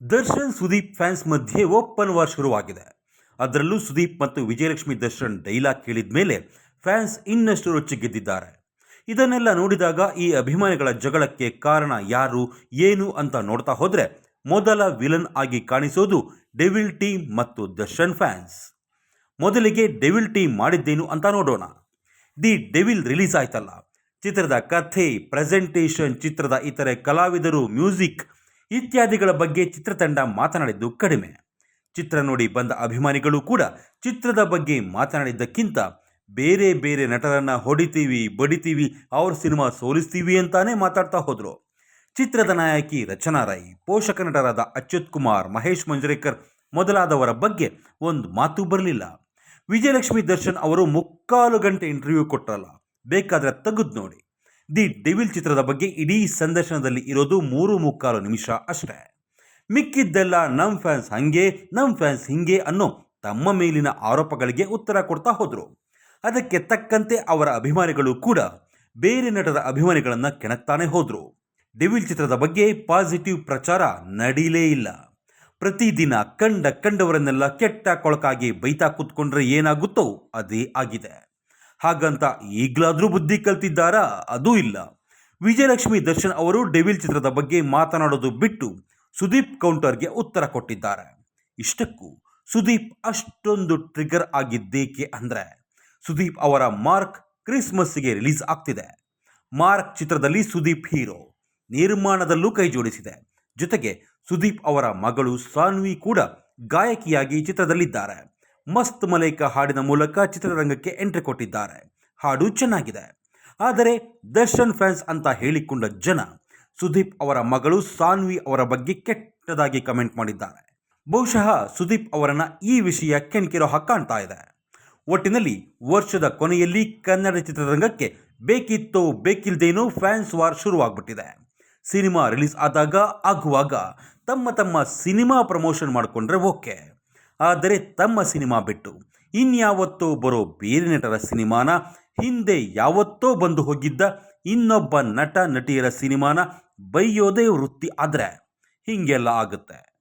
Darshan Sudeep fans ಮಧ್ಯೆ open war ಶುರುವಾಗಿದೆ. ಅದರಲ್ಲೂ ಸುದೀಪ್ ಮತ್ತು ವಿಜಯಲಕ್ಷ್ಮಿ ದರ್ಶನ್ ಡೈಲಾಗ್ ಕೇಳಿದ ಮೇಲೆ ಫ್ಯಾನ್ಸ್ ಇನ್ನಷ್ಟು ರೊಚ್ಚಿಗೆದ್ದಿದ್ದಾರೆ. ಇದನ್ನೆಲ್ಲ ನೋಡಿದಾಗ ಈ ಅಭಿಮಾನಿಗಳ ಜಗಳಕ್ಕೆ ಕಾರಣ ಯಾರು, ಏನು ಅಂತ ನೋಡ್ತಾ ಹೋದರೆ ಮೊದಲ ವಿಲನ್ ಆಗಿ ಕಾಣಿಸೋದು ಡೆವಿಲ್ ಟೀಮ್ ಮತ್ತು ದರ್ಶನ್ ಫ್ಯಾನ್ಸ್. ಮೊದಲಿಗೆ ಡೆವಿಲ್ ಟೀಮ್ ಮಾಡಿದ್ದೇನು ಅಂತ ನೋಡೋಣ. ದಿ ಡೆವಿಲ್ ರಿಲೀಸ್ ಆಯ್ತಲ್ಲ. ಚಿತ್ರದ ಕಥೆ, ಪ್ರೆಸೆಂಟೇಷನ್, ಚಿತ್ರದ ಇತರೆ ಕಲಾವಿದರು, ಮ್ಯೂಸಿಕ್ ಇತ್ಯಾದಿಗಳ ಬಗ್ಗೆ ಚಿತ್ರತಂಡ ಮಾತನಾಡಿದ್ದು ಕಡಿಮೆ. ಚಿತ್ರ ನೋಡಿ ಬಂದ ಅಭಿಮಾನಿಗಳು ಕೂಡ ಚಿತ್ರದ ಬಗ್ಗೆ ಮಾತನಾಡಿದ್ದಕ್ಕಿಂತ ಬೇರೆ ಬೇರೆ ನಟರನ್ನು ಹೊಡಿತೀವಿ, ಬಡಿತೀವಿ, ಅವ್ರ ಸಿನಿಮಾ ಸೋಲಿಸ್ತೀವಿ ಅಂತಾನೆ ಮಾತಾಡ್ತಾ ಹೋದರು. ಚಿತ್ರದ ನಾಯಕಿ ರಚನಾ ರೈ, ಪೋಷಕ ನಟರಾದ ಅಚ್ಯುತ್ ಕುಮಾರ್, ಮಹೇಶ್ ಮಂಜರೇಕರ್ ಮೊದಲಾದವರ ಬಗ್ಗೆ ಒಂದು ಮಾತು ಬರಲಿಲ್ಲ. ವಿಜಯಲಕ್ಷ್ಮಿ ದರ್ಶನ್ ಅವರು ಮುಕ್ಕಾಲು ಗಂಟೆ ಇಂಟರ್ವ್ಯೂ ಕೊಟ್ಟರಲ್ಲ ಬೇಕಾದರೆ ತೆಗೆದು ನೋಡಿ. ದಿ ಡೆವಿಲ್ ಚಿತ್ರದ ಬಗ್ಗೆ ಇಡೀ ಸಂದರ್ಶನದಲ್ಲಿ ಇರೋದು ಮೂರು ಮುಕ್ಕಾಲು ನಿಮಿಷ ಅಷ್ಟೇ. ಮಿಕ್ಕಿದ್ದೆಲ್ಲ ನಮ್ಮ ಫ್ಯಾನ್ಸ್ ಹಂಗೆ ನಮ್ಮ ಫ್ಯಾನ್ಸ್ ಹಿಂಗೆ ಅನ್ನೋ ತಮ್ಮ ಮೇಲಿನ ಆರೋಪಗಳಿಗೆ ಉತ್ತರ ಕೊಡ್ತಾ ಹೋದರು. ಅದಕ್ಕೆ ತಕ್ಕಂತೆ ಅವರ ಅಭಿಮಾನಿಗಳು ಕೂಡ ಬೇರೆ ನಟರ ಅಭಿಮಾನಿಗಳನ್ನು ಕೆಣಕ್ತಾನೆ ಹೋದರು. ಡೆವಿಲ್ ಚಿತ್ರದ ಬಗ್ಗೆ ಪಾಸಿಟಿವ್ ಪ್ರಚಾರ ನಡೀಲೇ ಇಲ್ಲ. ಪ್ರತಿದಿನ ಕಂಡ ಕಂಡವರನ್ನೆಲ್ಲ ಕೆಟ್ಟ ಕೊಳಕಾಗಿ ಬೈತಾ ಕೂತ್ಕೊಂಡ್ರೆ ಏನಾಗುತ್ತೋ ಅದೇ ಆಗಿದೆ. ಹಾಗಂತ ಈಗಲಾದರೂ ಬುದ್ಧಿ ಕಲ್ತಿದ್ದಾರಾ? ಅದೂ ಇಲ್ಲ. ವಿಜಯಲಕ್ಷ್ಮಿ ದರ್ಶನ್ ಅವರು ಡೆವಿಲ್ ಚಿತ್ರದ ಬಗ್ಗೆ ಮಾತನಾಡೋದು ಬಿಟ್ಟು ಸುದೀಪ್ ಕೌಂಟರ್ಗೆ ಉತ್ತರ ಕೊಟ್ಟಿದ್ದಾರೆ. ಇಷ್ಟಕ್ಕೂ ಸುದೀಪ್ ಅಷ್ಟೊಂದು ಟ್ರಿಗರ್ ಆಗಿದ್ದೇಕೆ ಅಂದರೆ ಸುದೀಪ್ ಅವರ ಮಾರ್ಕ್ ಕ್ರಿಸ್ಮಸ್ಗೆ ರಿಲೀಸ್ ಆಗ್ತಿದೆ. ಮಾರ್ಕ್ ಚಿತ್ರದಲ್ಲಿ ಸುದೀಪ್ ಹೀರೋ ನಿರ್ಮಾಣದಲ್ಲೂ ಕೈ ಜೋಡಿಸಿದೆ. ಜೊತೆಗೆ ಸುದೀಪ್ ಅವರ ಮಗಳು ಸಾನ್ವಿ ಕೂಡ ಗಾಯಕಿಯಾಗಿ ಚಿತ್ರದಲ್ಲಿದ್ದಾರೆ. ಮಸ್ತ್ ಮಲೈಕ ಹಾಡಿನ ಮೂಲಕ ಚಿತ್ರರಂಗಕ್ಕೆ ಎಂಟ್ರಿ ಕೊಟ್ಟಿದ್ದಾರೆ. ಹಾಡು ಚೆನ್ನಾಗಿದೆ. ಆದರೆ ದರ್ಶನ್ ಫ್ಯಾನ್ಸ್ ಅಂತ ಹೇಳಿಕೊಂಡ ಜನ ಸುದೀಪ್ ಅವರ ಮಗಳು ಸಾನ್ವಿ ಅವರ ಬಗ್ಗೆ ಕೆಟ್ಟದಾಗಿ ಕಮೆಂಟ್ ಮಾಡಿದ್ದಾರೆ. ಬಹುಶಃ ಸುದೀಪ್ ಅವರನ್ನ ಈ ವಿಷಯ ಕೆಣಕಿರೋ ಕಾಣ್ತಾ ಇದೆ. ಒಟ್ಟಿನಲ್ಲಿ ವರ್ಷದ ಕೊನೆಯಲ್ಲಿ ಕನ್ನಡ ಚಿತ್ರರಂಗಕ್ಕೆ ಬೇಕಿತ್ತೋ ಬೇಕಿಲ್ದೇನೋ ಫ್ಯಾನ್ಸ್ ವಾರ್ ಶುರುವಾಗ್ಬಿಟ್ಟಿದೆ. ಸಿನಿಮಾ ರಿಲೀಸ್ ಆದಾಗ ಆಗುವಾಗ ತಮ್ಮ ತಮ್ಮ ಸಿನಿಮಾ ಪ್ರಮೋಷನ್ ಮಾಡಿಕೊಂಡ್ರೆ ಓಕೆ. ಆದರೆ ತಮ್ಮ ಸಿನಿಮಾ ಬಿಟ್ಟು ಇನ್ಯಾವತ್ತೋ ಬರೋ ಬೇರೆ ನಟರ ಸಿನಿಮಾನ, ಹಿಂದೆ ಯಾವತ್ತೋ ಬಂದು ಹೋಗಿದ್ದ ಇನ್ನೊಬ್ಬ ನಟ, ನಟಿಯರ ಸಿನಿಮಾನ ಬೈಯೋದೇ ವೃತ್ತಿ ಆದರೆ ಹೀಗೆಲ್ಲ ಆಗುತ್ತೆ.